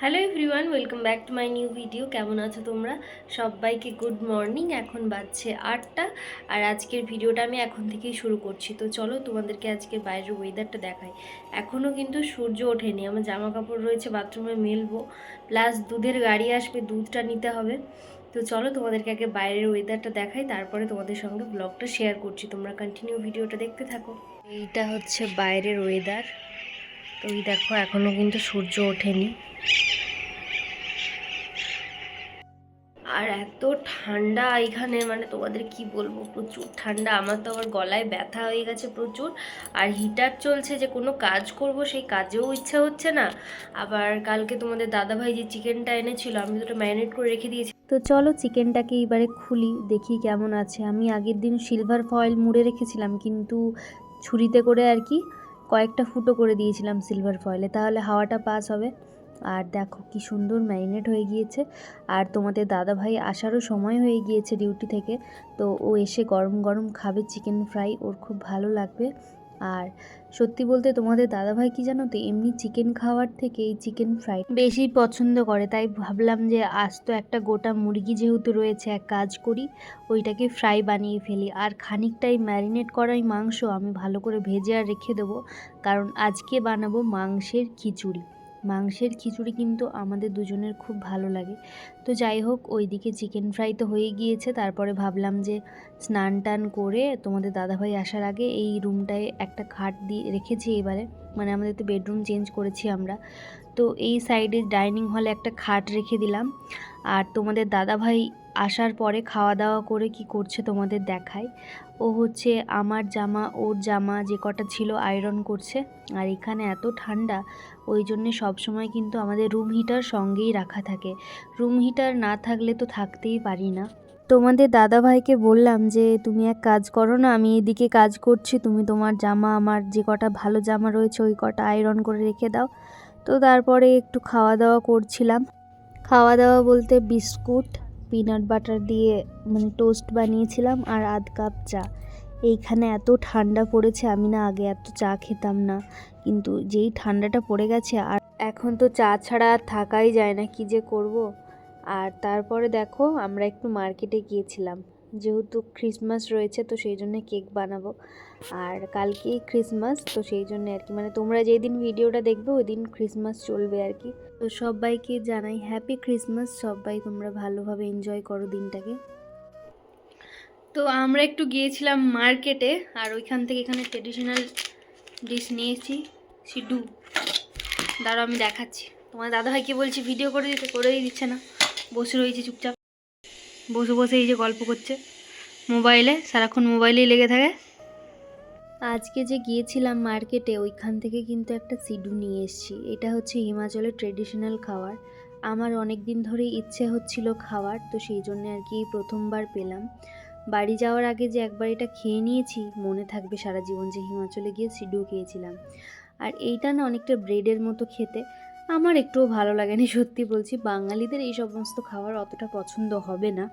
Hello everyone welcome back to my new video কেমন আছো তোমরা? সবাইকে গুড মর্নিং এখন বাজছে আটটা। আর আজকের ভিডিওটা আমি এখন থেকেই শুরু করছি। তো চলো তোমাদেরকে আজকের বাইরের ওয়েদারটা দেখাই। এখনও কিন্তু সূর্য ওঠেনি, আমার জামা কাপড় রয়েছে বাথরুমে মেলবো। প্লাস দুধের গাড়ি আসবে, দুধটা নিতে হবে। তো চলো তোমাদেরকে আগে বাইরের ওয়েদারটা দেখাই, তারপরে তোমাদের সঙ্গে ব্লগটা শেয়ার করছি। তোমরা কন্টিনিউ ভিডিওটা দেখতে থাকো। এইটা হচ্ছে বাইরের ওয়েদার তো এই দেখো এখনও কিন্তু সূর্য ওঠেনি। আর এত ঠান্ডা এখানে মানে তোমাদের কি বলব, প্রচুর ঠান্ডা। আমার তো আবার গলায় ব্যথা হয়ে গেছে প্রচুর। আর হিটার চলছে, যে কোনো কাজ করব সেই কাজেও ইচ্ছা হচ্ছে না। আবার কালকে তোমাদের দাদাভাই যে চিকেনটা এনেছিল, আমি ওটা ম্যারিনেট করে রেখে দিয়েছি। তো চলো চিকেনটাকে এবারে খুলি, দেখি কেমন আছে। আমি আগের দিন সিলভার ফয়েল মুড়ে রেখেছিলাম, কিন্তু ছুরিতে করে আর কি কয়েকটা ফুটো করে দিয়েছিলাম সিলভার ফয়েলে তাহলে হাওয়াটা পাস হবে। আর দেখো কি সুন্দর ম্যারিনেট হয়ে গিয়েছে। আর তোমাদের দাদা ভাই আসারও সময় হয়ে গিয়েছে ডিউটি থেকে। তো ও এসে গরম গরম খাবে চিকেন ফ্রাই ওর খুব ভালো লাগবে। আর সত্যি বলতে তোমাদের দাদাভাই কি জানো তো, এমনি চিকেন খাওয়ার থেকে এই চিকেন ফ্রাই বেশি পছন্দ করে। তাই ভাবলাম যে আজ তো একটা গোটা মুরগি যেহেতু রয়েছে, এক কাজ করি, ওইটাকে ফ্রাই বানিয়ে ফেলি। আর খানিকটাই ম্যারিনেট করাই মাংস, আমি ভালো করে ভেজে আর রেখে দেবো, কারণ আজকে বানাবো মাংসের খিচুড়ি। মাংসের খিচুড়ি কিন্তু আমাদের দুজনের খুব ভালো লাগে। তো যাই হোক, ওইদিকে চিকেন ফ্রাই তো হয়ে গিয়েছে। তারপরে ভাবলাম যে স্নান টান করে তোমাদের দাদাভাই আসার আগে এই রুমটায় একটা খাট দিয়ে রেখেছি এবারে। মানে আমাদের তো বেডরুম চেঞ্জ করেছি আমরা। তো এই সাইডে ডাইনিং হলে একটা খাট রেখে দিলাম। আর তোমাদের দাদাভাই আসার পরে খাওয়া দাওয়া করে কি করছে তোমাদের দেখায় ও হচ্ছে আমার জামা, ওর জামা যে কটা ছিল আয়রন করছে। আর এখানে এত ঠান্ডা, ওই জন্যে সবসময় কিন্তু আমাদের রুম হিটার সঙ্গেই রাখা থাকে। রুম হিটার না থাকলে তো থাকতেই পারি না। তোমাদের দাদা ভাইকে বললাম যে, তুমি এক কাজ করো না, আমি এদিকে কাজ করছি। তুমি তোমার জামা, আমার যে কটা ভালো জামা রয়েছে, ওই কটা আয়রন করে রেখে দাও। তো তারপরে একটু খাওয়া দাওয়া করছিলাম। খাওয়া দাওয়া বলতে বিস্কুট পিনাট বাটার দিয়ে মানে টোস্ট বানিয়েছিলাম আর আধ কাপ চা। এইখানে এত ঠান্ডা পড়েছে, আমি না আগে এত চা খেতাম না। কিন্তু যেই ঠান্ডাটা পড়ে গেছে, আর এখন তো চা ছাড়া আর থাকাই যায় না, কি যে করব? আর তারপরে দেখো, আমরা একটু মার্কেটে গিয়েছিলাম। যেহেতু ক্রিসমাস রয়েছে, তো সেই জন্য কেক বানাবো। আর কালকেই ক্রিসমাস তো সেই জন্য আর কি। মানে তোমরা যেই দিন ভিডিওটা দেখবে ওই দিন ক্রিসমাস চলবে আর কি। তো সবাইকে জানাই হ্যাপি ক্রিসমাস সবাই তোমরা ভালোভাবে এনজয় করো দিনটাকে। তো আমরা একটু গিয়েছিলাম মার্কেটে আর ওইখান থেকে এখানে ট্রেডিশনাল ডিশ নিয়েছি, সিডু। দাঁড়াও, আমি দেখাচ্ছি। তোমার দাদাভাইকে বলছি? ভিডিও করে দিতে, করেই দিচ্ছে না। বসে রয়েছে চুপচাপ। বসে বসে এই যে গল্প করছে। মোবাইলে, সারাক্ষণ মোবাইলেই লেগে থাকে। আজকে যে গিয়েছিলাম মার্কেটে, ওইখান থেকে কিন্তু একটা সিডু নিয়ে এসেছি। এটা হচ্ছে হিমাচলের ট্রেডিশনাল খাবার। আমার অনেক দিন ধরেই ইচ্ছে হচ্ছিল খাওয়ার, তো সেই জন্য আর কি প্রথমবার পেলাম। বাড়ি যাওয়ার আগে যে একবার এটা খেয়ে নিয়েছি, মনে থাকবে সারা জীবন যে হিমাচলে গিয়ে সিডু খেয়েছিলাম। আর এইটা না অনেকটা ব্রেডের মতো খেতে। আমার একটুও ভালো লাগেনি, সত্যি বলছি। বাঙালিদের এই সমস্ত খাবার অতটা পছন্দ হবে না।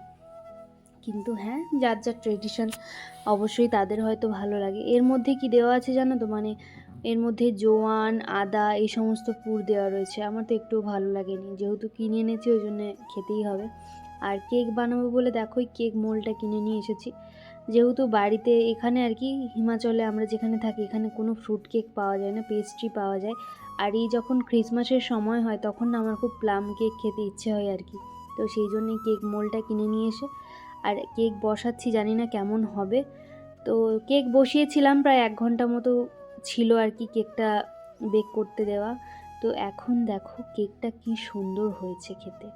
কিন্তু হ্যাঁ যার যার ট্রেডিশন অবশ্যই তাদের হয়তো ভালো লাগে। এর মধ্যে কি দেওয়া আছে জানো তো? মানে এর মধ্যে জোয়ান, আদা, এই সমস্ত পুর দেওয়া রয়েছে। আমার তো একটুও ভালো লাগেনি। যেহেতু কিনে এনেছি, ওই জন্যে খেতেই হবে। আর কেক বানাবো বলে দেখো, ওই কেক মোলটা কিনে নিয়ে এসেছি। যেহেতু বাড়িতে এখানে আর কি, হিমাচলে আমরা যেখানে থাকি, এখানে কোনো ফ্রুট কেক পাওয়া যায় না পেস্ট্রি পাওয়া যায়। আর এই যখন ক্রিসমাসের সময় হয়, তখন না আমার খুব প্লাম কেক খেতে ইচ্ছে হয় আর কি। তো সেই জন্যই কেক মোলটা কিনে নিয়ে এসে, আর কেক বসাচ্ছি, জানি না কেমন হবে। তো কেক বসিয়েছিলাম প্রায় এক ঘণ্টা মতো ছিল আর কি কেকটা বেক করতে দেওয়া। তো এখন দেখো কেকটা কি সুন্দর হয়েছে খেতে।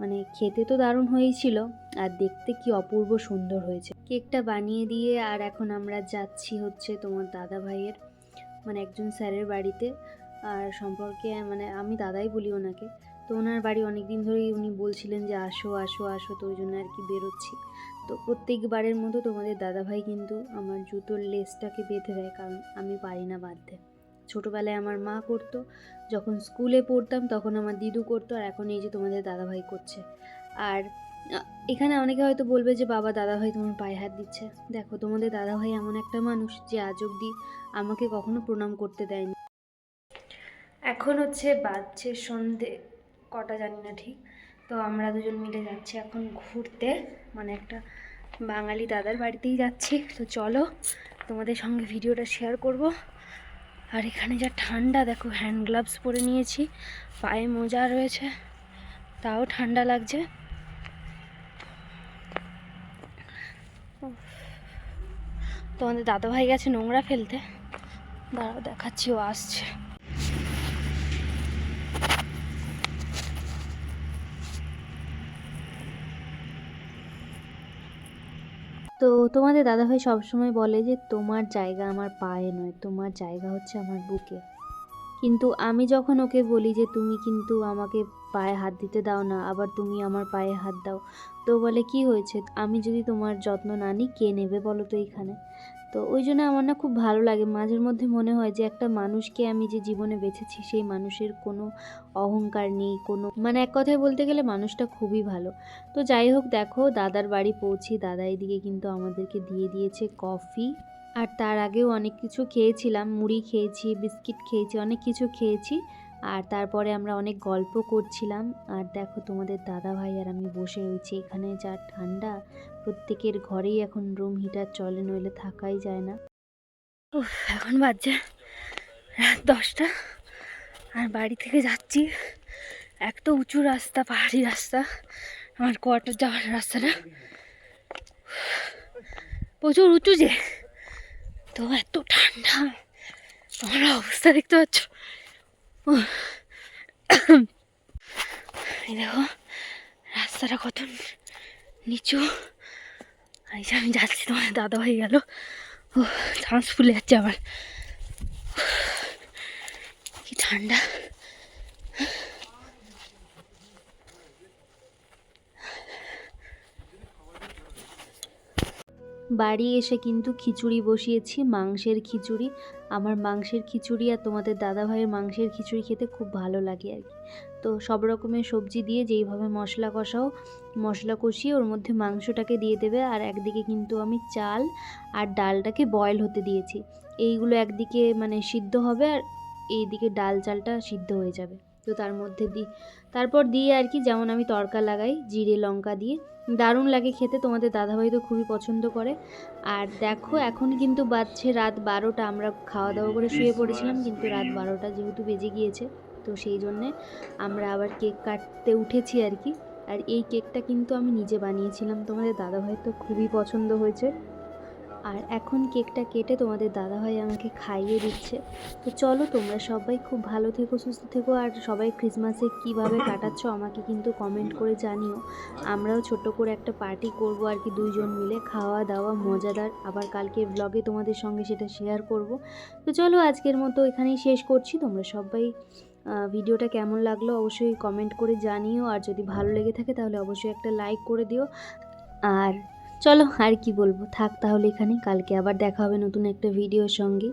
মানে খেতে তো দারুণ হয়েছিল, আর দেখতে কি অপূর্ব সুন্দর হয়েছে। কেকটা বানিয়ে দিয়ে, আর এখন আমরা যাচ্ছি হচ্ছে তোমার দাদা ভাইয়ের মানে একজন স্যারের বাড়িতে। আর সম্পর্কে মানে আমি দাদাই বলি ওনাকে। তো ওনার বাড়ি অনেক দিন ধরেই উনি বলছিলেন যে, আসো আসো আসো, তো ওই জন্য আর কি বেরোচ্ছি। তো প্রত্যেকবারের মতো তোমাদের দাদাভাই কিন্তু আমার জুতোর লেসটাকে বেঁধে দেয়, কারণ আমি পারি না বাঁধতে। ছোটোবেলায় আমার মা করতো, যখন স্কুলে পড়তাম তখন আমার দিদু করতো, আর এখন এই যে তোমাদের দাদাভাই করছে। আর এখানে অনেকে হয়তো বলবে যে, বাবা, দাদাভাই তোমার পায়ে হাত দিচ্ছে। দেখো, তোমাদের দাদাভাই এমন একটা মানুষ যে, আজ অব্দি আমাকে কখনো প্রণাম করতে দেয়নি। এখন হচ্ছে বাজছে সন্ধে, কটা জানি না ঠিক। তো আমরা দুজন মিলে যাচ্ছি এখন ঘুরতে। মানে একটা বাঙালি দাদার বাড়িতেই যাচ্ছি। তো চলো তোমাদের সঙ্গে ভিডিওটা শেয়ার করব। আর এখানে যা ঠান্ডা, দেখো হ্যান্ড গ্লাভস পরে নিয়েছি। পায়ে মোজা রয়েছে, তাও ঠান্ডা লাগছে। তোমাদের দাদাভাই গেছে নোংরা ফেলতে। দাঁড়াও, দেখাচ্ছি, ও আসছে। তো তোমাদের দাদাভাই সবসময় বলে যে, তোমার জায়গা আমার পায়ে নয়, তোমার জায়গা হচ্ছে আমার বুকে। কিন্তু আমি যখন ওকে বলি যে, তুমি কিন্তু আমাকে পায়ে হাত দিতে দাও না, আবার তুমি আমার পায়ে হাত দাও। তো বলে, কি হয়েছে? আমি যদি তোমার যত্ন না নিই, কে নেবে বলো তো এইখানে তো ওই জন্য আমার না খুব ভালো লাগে। মাঝের মধ্যে মনে হয় যে একটা মানুষকে আমি যে জীবনে বেঁচেছি সেই মানুষের কোনো অহংকার নেই, কোনো মানে এক কথায় বলতে গেলে মানুষটা খুবই ভালো। তো যাই হোক, দেখো দাদার বাড়ি পৌঁছি। দাদা এদিকে কিন্তু আমাদেরকে দিয়ে দিয়েছে কফি। আর তার আগেও অনেক কিছু খেয়েছিলাম। মুড়ি খেয়েছি, বিস্কিট খেয়েছি, অনেক কিছু খেয়েছি। আর তারপরে আমরা অনেক গল্প করছিলাম। আর দেখো তোমাদের দাদা ভাই আর আমি বসে রয়েছি এখানে যা ঠান্ডা। প্রত্যেকের ঘরেই এখন রুম হিটার চলে, নইলে থাকাই যায় না। এখন বাজছে রাত দশটা। আর বাড়ি থেকে যাচ্ছি। এক তো উঁচু রাস্তা, পাহাড়ি রাস্তা। আমার কোয়ার্টার যাওয়ার রাস্তাটা প্রচুর উঁচু যে। তো এত ঠান্ডা। আমার অবস্থা দেখতে পাচ্ছ। দেখো, রাস্তাটা কত নিচু। এই যে আমি যাচ্ছি তোমার দাদা হয়ে গেল। ও চান্স ফুলে যাচ্ছে আবার কি ঠান্ডা। বাড়ি এসে কিন্তু খিচুড়ি বসিয়েছি, মাংসের খিচুড়ি। আমার মাংসের খিচুড়ি আর তোমাদের দাদাভাইয়ের মাংসের খিচুড়ি খেতে খুব ভালো লাগে আর কি। তো সব রকমের সবজি দিয়ে যেইভাবে মশলা কষাও, মশলা কষিয়ে ওর মধ্যে মাংসটাকে দিয়ে দেবে আর একদিকে কিন্তু আমি চাল আর ডালটাকে বয়েল হতে দিয়েছি। এইগুলো একদিকে মানে সিদ্ধ হবে আর এইদিকে ডাল চালটা সিদ্ধ হয়ে যাবে। তো তার মধ্যে দিই। তারপর দিয়ে আর কি যেমন আমি তড়কা লাগাই জিরে লঙ্কা দিয়ে। দারুণ লাগে খেতে তোমাদের দাদাভাই তো খুবই পছন্দ করে। আর দেখো এখন কিন্তু বাজছে রাত বারোটা আমরা খাওয়া দাওয়া করে শুয়ে পড়েছিলাম কিন্তু রাত বারোটা যেহেতু বেজে গিয়েছে তো সেই জন্যে আমরা আবার কেক কাটতে উঠেছি আর কি। আর এই কেকটা কিন্তু আমি নিজে বানিয়েছিলাম তোমাদের দাদাভাই তো খুবই পছন্দ হয়েছে। আর এখন কেকটা কেটে তোমাদের দাদাভাই আমাকে খাইয়ে দিচ্ছে। তো চলো তোমরা সবাই খুব ভালো থেকো, সুস্থ থেকো, আর সবাই ক্রিসমাসে কীভাবে কাটাচ্ছ আমাকে কিন্তু কমেন্ট করে জানিও। আমরাও ছোট করে একটা পার্টি করব আর কি দুইজন মিলে, খাওয়া দাওয়া মজাদার। আবার কালকে ব্লগে তোমাদের সঙ্গে সেটা শেয়ার করব। তো চলো আজকের মতো এখানেই শেষ করছি। তোমরা সবাই ভিডিওটা কেমন লাগল অবশ্যই কমেন্ট করে জানিও। আর যদি ভালো লেগে থাকে তাহলে অবশ্যই একটা লাইক করে দিও। আর চলো আর কি বলব? থাক তাহলে এখানে, কালকে আবার দেখা হবে নতুন একটা ভিডিওর সঙ্গে।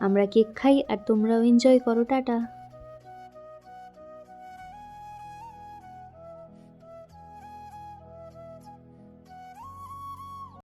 আমরা কেক খাই আর তোমরাও এনজয় করো, টাটা।